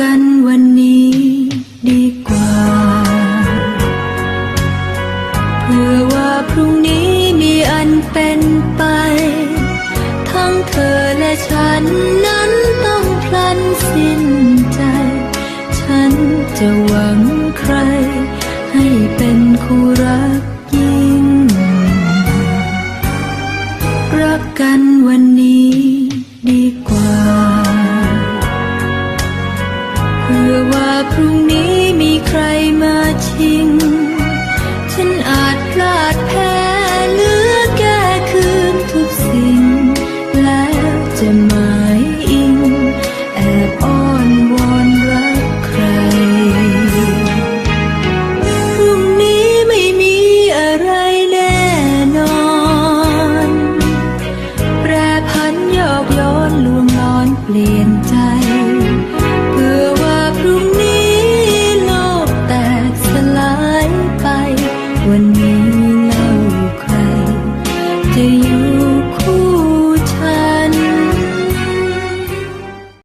กันวันนี้ดีกว่า เพื่อว่าพรุ่งนี้มีอันเป็นไป ทั้งเธอและฉันนั้นต้องพลันสิ้นใจ ฉันจะหวังใคร ให้เป็นคู่รักยิ่ง รักกันวันนี้ เพื่อว่าพรุ่งนี้มีใครมาชิง ฉันอาจพลาดแพ้หรือแก้คืนทุกสิ่ง แล้วจะหมายอิง แอบอ้อนวอนรักใคร พรุ่งนี้ไม่มีอะไรแน่นอน แปรพันยกย้อนลวงนอนเปลี่ยนใจ